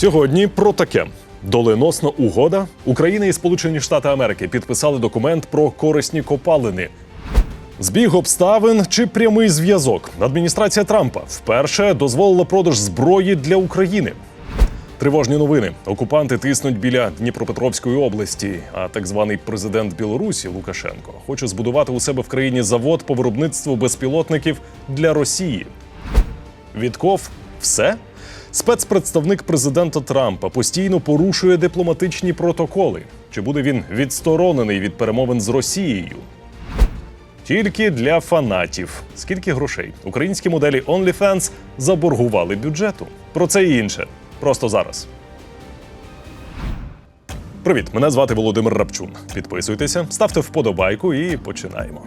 Сьогодні про таке. Доленосна угода. Україна і Сполучені Штати Америки підписали документ про корисні копалини. Збіг обставин чи прямий зв'язок. Адміністрація Трампа вперше дозволила продаж зброї для України. Тривожні новини. Окупанти тиснуть біля Дніпропетровської області. А так званий президент Білорусі Лукашенко хоче збудувати у себе в країні завод по виробництву безпілотників для Росії. Відков все? Спецпредставник президента Трампа постійно порушує дипломатичні протоколи. Чи буде він відсторонений від перемовин з Росією? Тільки для фанатів. Скільки грошей українські моделі OnlyFans заборгували бюджету? Про це і інше. Просто зараз. Привіт, мене звати Володимир Рапчун. Підписуйтеся, ставте вподобайку і починаємо.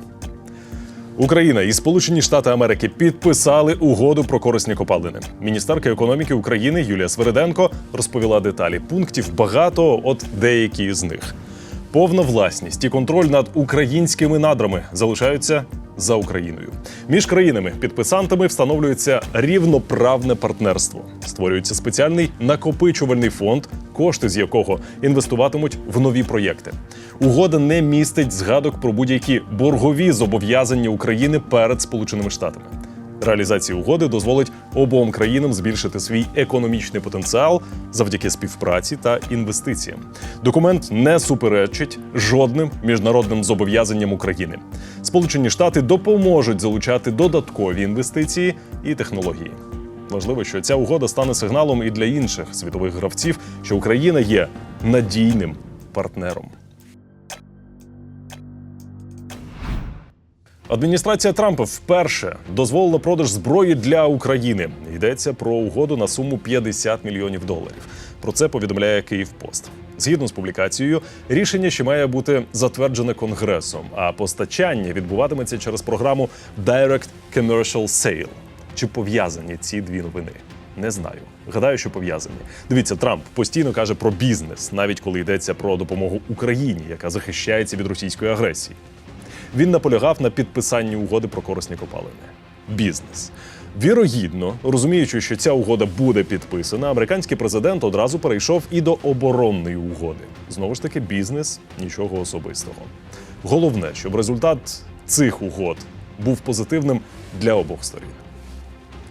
Україна і Сполучені Штати Америки підписали угоду про корисні копалини. Міністерка економіки України Юлія Свериденко розповіла деталі. Пунктів багато, от деякі з них. Повна власність і контроль над українськими надрами залишаються за Україною. Між країнами-підписантами встановлюється рівноправне партнерство. Створюється спеціальний накопичувальний фонд, кошти з якого інвестуватимуть в нові проєкти. Угода не містить згадок про будь-які боргові зобов'язання України перед Сполученими Штатами. Реалізація угоди дозволить обом країнам збільшити свій економічний потенціал завдяки співпраці та інвестиціям. Документ не суперечить жодним міжнародним зобов'язанням України. Сполучені Штати допоможуть залучати додаткові інвестиції і технології. Важливо, що ця угода стане сигналом і для інших світових гравців, що Україна є надійним партнером. Адміністрація Трампа вперше дозволила продаж зброї для України. Йдеться про угоду на суму 50 мільйонів доларів. Про це повідомляє Київпост. Згідно з публікацією, рішення ще має бути затверджене конгресом, а постачання відбуватиметься через програму Direct Commercial Sale. Чи пов'язані ці дві новини? Не знаю. Гадаю, що пов'язані. Дивіться, Трамп постійно каже про бізнес, навіть коли йдеться про допомогу Україні, яка захищається від російської агресії. Він наполягав на підписанні угоди про корисні копалини. Бізнес. Вірогідно, розуміючи, що ця угода буде підписана, американський президент одразу перейшов і до оборонної угоди. Знову ж таки, бізнес нічого особистого. Головне, щоб результат цих угод був позитивним для обох сторін.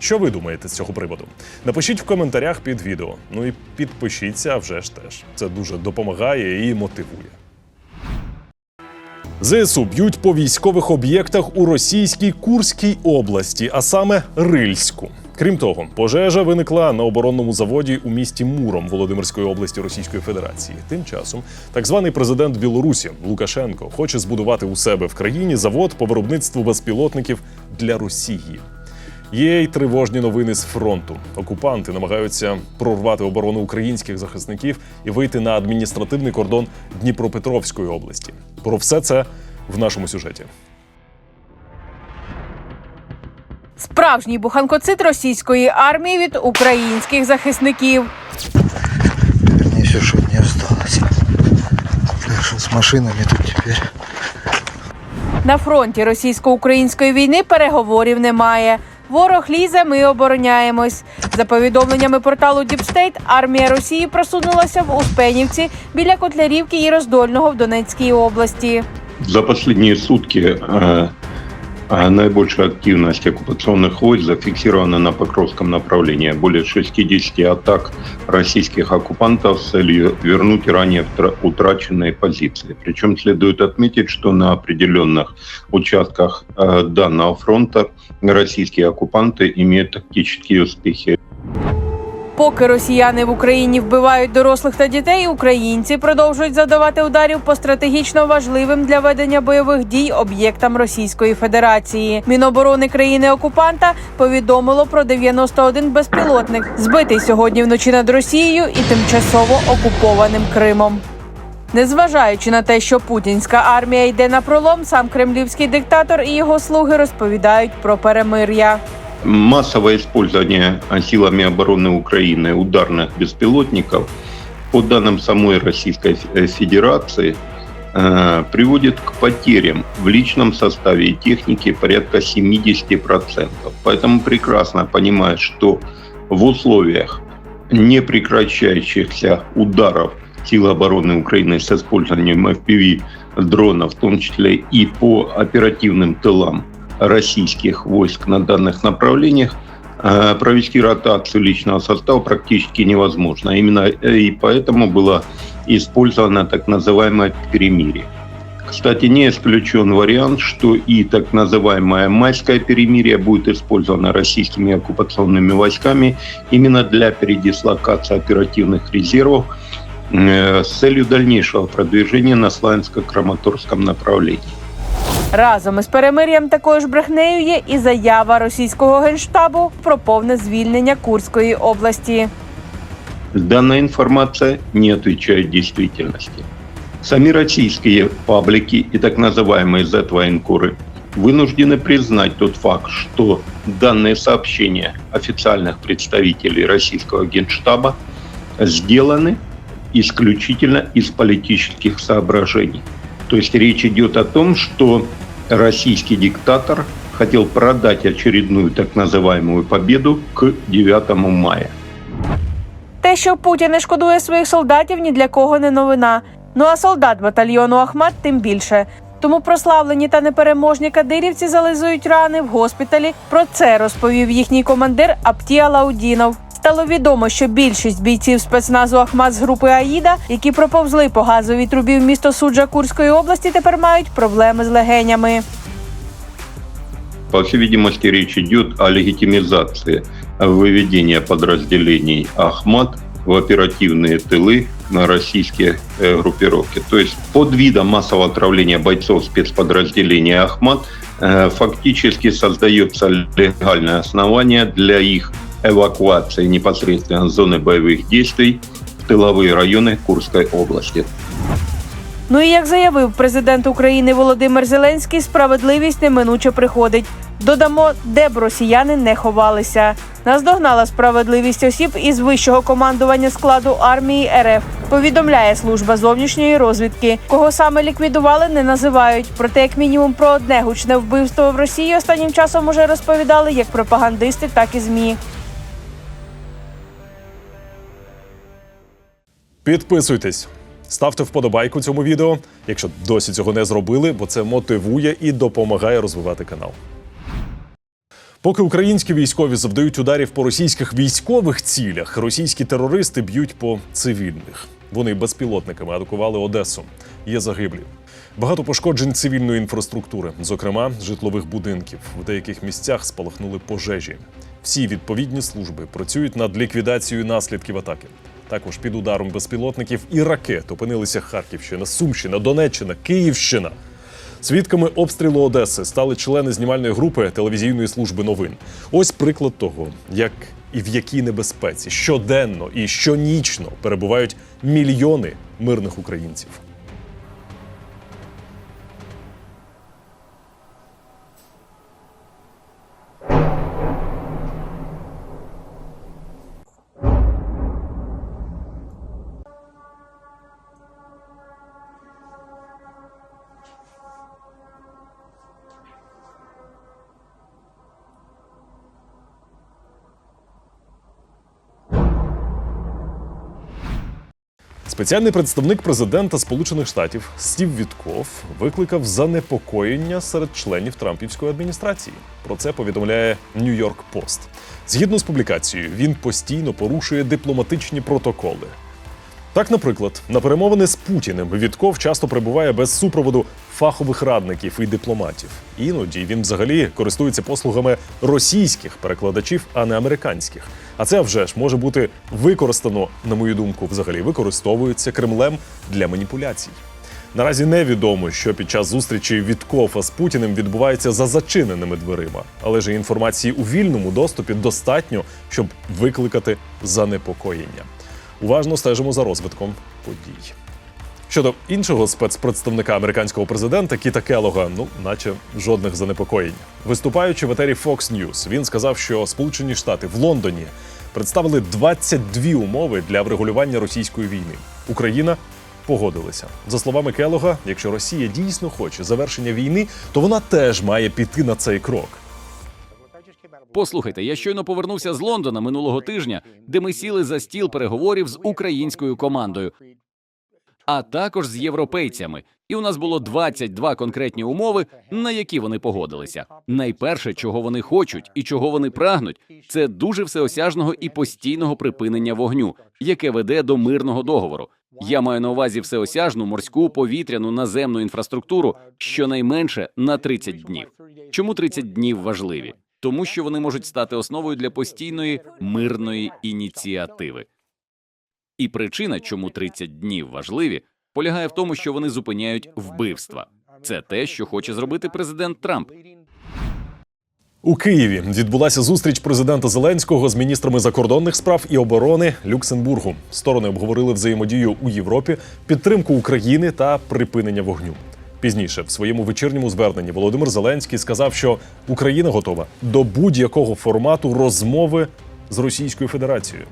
Що ви думаєте з цього приводу? Напишіть в коментарях під відео. Ну і підпишіться вже ж теж. Це дуже допомагає і мотивує. ЗСУ б'ють по військових об'єктах у російській Курській області, а саме Рильську. Крім того, пожежа виникла на оборонному заводі у місті Муром Володимирської області Російської Федерації. Тим часом так званий президент Білорусі Лукашенко хоче збудувати у себе в країні завод по виробництву безпілотників для Росії. Є й тривожні новини з фронту. Окупанти намагаються прорвати оборону українських захисників і вийти на адміністративний кордон Дніпропетровської області. Про все це в нашому сюжеті. Справжній буханкоцит російської армії від українських захисників. Вернее, все, что не осталось. Так что с машинами тут теперь. На фронті російсько-української війни переговорів немає. Ворог лізе, ми обороняємось. За повідомленнями порталу Діпстейт, армія Росії просунулася в Успенівці біля Котлярівки і Роздольного в Донецькій області. За останні сутки э, наибольшая активность оккупационных войск зафиксирована на Покровском направлении. Более 60 атак российских оккупантов с целью вернуть ранее утраченные позиции. Причем следует отметить, что на определенных участках э, данного фронта российские оккупанты имеют тактические успехи. Поки росіяни в Україні вбивають дорослих та дітей, українці продовжують завдавати ударів по стратегічно важливим для ведення бойових дій об'єктам Російської Федерації. Міноборони країни окупанта повідомило про 91 безпілотник, збитий сьогодні вночі над Росією і тимчасово окупованим Кримом. Незважаючи на те, що путінська армія йде на пролом, сам кремлівський диктатор і його слуги розповідають про перемир'я. Массовое использование силами обороны Украины ударных беспилотников, по данным самой Российской Федерации, э, приводит к потерям в личном составе и технике порядка 70%. Поэтому прекрасно понимают, что в условиях непрекращающихся ударов сил обороны Украины с использованием FPV дронов, в том числе и по оперативным тылам российских войск на данных направлениях, э, провести ротацию личного состава практически невозможно. Именно э, и поэтому было использовано так называемое перемирие. Кстати, не исключен вариант, что и так называемое майское перемирие будет использовано российскими оккупационными войсками именно для передислокации оперативных резервов э, с целью дальнейшего продвижения на Славянско-Краматорском направлении. Разом із перемир'ям такою ж брехнею є і заява російського генштабу про повне звільнення Курської області. Данная информация не отвечает действительности. Сами российские паблики и так называемые Z-военкоры вынуждены признать тот факт, что данные сообщения официальных представителей российского генштаба сделаны исключительно из политических соображений. То есть речь идет о том, что российский диктатор хотел продать очередную так называемую победу к 9 мая. Те, що Путін не шкодує своїх солдатів, ні для кого не новина. Ну а солдат батальйону Ахмат тим більше. Тому прославлені та непереможні кадирівці зализують рани в госпіталі. Про це розповів їхній командир Аптія Лаудінов. Стало відомо, що більшість бійців спецназу Ахмат з групи Аїда, які проповзли по газовій трубі в місто Суджа Курської області, тепер мають проблеми з легенями. По всей видимости, речь идет о легитимизации выведения подразделений Ахмат в оперативные тылы на российские э, группировки. То есть под видом массового отравления бойцов спецподразделения Ахмат э, фактически создается легальное основание для их эвакуации непосредственно с зоны боевых действий в тыловые районы Курской области. Ну і як заявив президент України Володимир Зеленський, справедливість неминуче приходить. Додамо, де б росіяни не ховалися. Наздогнала справедливість осіб із вищого командування складу армії РФ. Повідомляє служба зовнішньої розвідки. Кого саме ліквідували, не називають. Проте, як мінімум, про одне гучне вбивство в Росії останнім часом уже розповідали як пропагандисти, так і змі. Підписуйтесь, ставте вподобайку цьому відео, якщо досі цього не зробили, бо це мотивує і допомагає розвивати канал. Поки українські військові завдають ударів по російських військових цілях, російські терористи б'ють по цивільних. Вони безпілотниками атакували Одесу. Є загиблі. Багато пошкоджень цивільної інфраструктури, зокрема житлових будинків. В деяких місцях спалахнули пожежі. Всі відповідні служби працюють над ліквідацією наслідків атаки. Також під ударом безпілотників і ракет опинилися Харківщина, Сумщина, Донеччина, Київщина. Свідками обстрілу Одеси стали члени знімальної групи телевізійної служби новин. Ось приклад того, як і в якій небезпеці щоденно і щонічно перебувають мільйони мирних українців. Спеціальний представник президента Сполучених Штатів Стів Вітков викликав занепокоєння серед членів Трампівської адміністрації. Про це повідомляє Нью-Йорк Пост. Згідно з публікацією, він постійно порушує дипломатичні протоколи. Так, наприклад, на перемовини з Путіним Вітков часто прибуває без супроводу фахових радників і дипломатів. Іноді він взагалі користується послугами російських перекладачів, а не американських. А це вже ж може бути використано, на мою думку, взагалі використовується Кремлем для маніпуляцій. Наразі невідомо, що під час зустрічі Віткофа з Путіним відбувається за зачиненими дверима, але ж інформації у вільному доступі достатньо, щоб викликати занепокоєння. Уважно стежимо за розвитком подій. Щодо іншого спецпредставника американського президента Кіта Келога, ну наче жодних занепокоєнь. Виступаючи в етері Fox News, він сказав, що Сполучені Штати в Лондоні представили 22 умови для врегулювання російської війни. Україна погодилася. За словами Келога, якщо Росія дійсно хоче завершення війни, то вона теж має піти на цей крок. Послухайте, я щойно повернувся з Лондона минулого тижня, де ми сіли за стіл переговорів з українською командою, а також з європейцями. І у нас було 22 конкретні умови, на які вони погодилися. Найперше, чого вони хочуть і чого вони прагнуть, це дуже всеосяжного і постійного припинення вогню, яке веде до мирного договору. Я маю на увазі всеосяжну морську, повітряну, наземну інфраструктуру щонайменше на 30 днів. Чому 30 днів важливі? Тому що вони можуть стати основою для постійної мирної ініціативи. І причина, чому 30 днів важливі, полягає в тому, що вони зупиняють вбивства. Це те, що хоче зробити президент Трамп. У Києві відбулася зустріч президента Зеленського з міністрами закордонних справ і оборони Люксембургу. Сторони обговорили взаємодію у Європі, підтримку України та припинення вогню. Пізніше в своєму вечірньому зверненні Володимир Зеленський сказав, що Україна готова до будь-якого формату розмови з Російською Федерацією.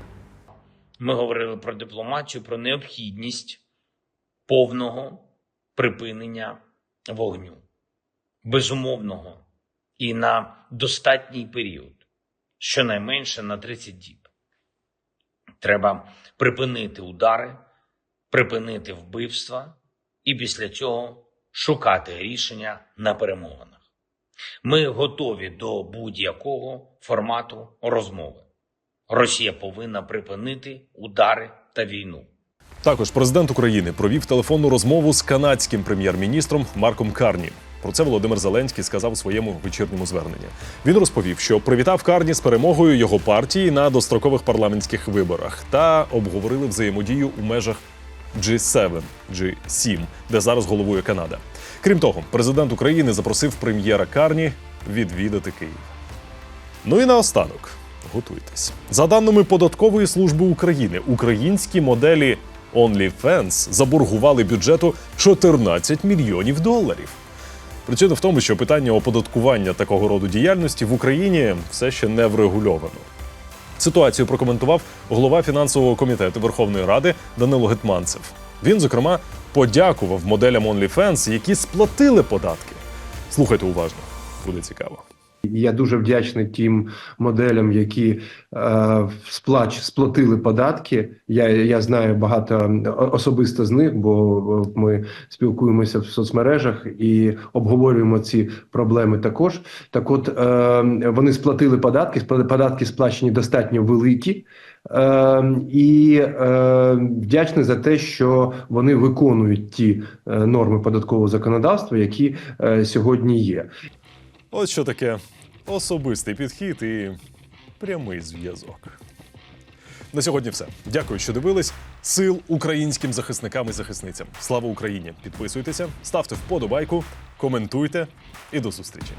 Ми говорили про дипломатію, про необхідність повного припинення вогню, безумовного і на достатній період, щонайменше на 30 діб. Треба припинити удари, припинити вбивства і після цього шукати рішення на перемовинах. Ми готові до будь-якого формату розмови. Росія повинна припинити удари та війну. Також президент України провів телефонну розмову з канадським прем'єр-міністром Марком Карні. Про це Володимир Зеленський сказав у своєму вечірньому зверненні. Він розповів, що привітав Карні з перемогою його партії на дострокових парламентських виборах та обговорили взаємодію у межах G7, G7, де зараз головує Канада. Крім того, президент України запросив прем'єра Карні відвідати Київ. Ну і наостанок. Готуйтесь. За даними податкової служби України, українські моделі OnlyFans заборгували бюджету 14 мільйонів доларів. Причина в тому, що питання оподаткування такого роду діяльності в Україні все ще не врегульовано. Ситуацію прокоментував голова фінансового комітету Верховної Ради Данило Гетманцев. Він, зокрема, подякував моделям OnlyFans, які сплатили податки. Слухайте уважно, буде цікаво. Я дуже вдячний тим моделям, які е, сплач, сплатили податки. Я, я знаю багато особисто з них, бо ми спілкуємося в соцмережах і обговорюємо ці проблеми також. Так, от е, вони сплатили податки, податки сплачені достатньо великі. Е, і е, вдячний за те, що вони виконують ті е, норми податкового законодавства, які е, сьогодні є. От що таке особистий підхід і прямий зв'язок. На сьогодні все. Дякую, що дивились. Сил українським захисникам і захисницям. Слава Україні! Підписуйтеся, ставте вподобайку, коментуйте і до зустрічі.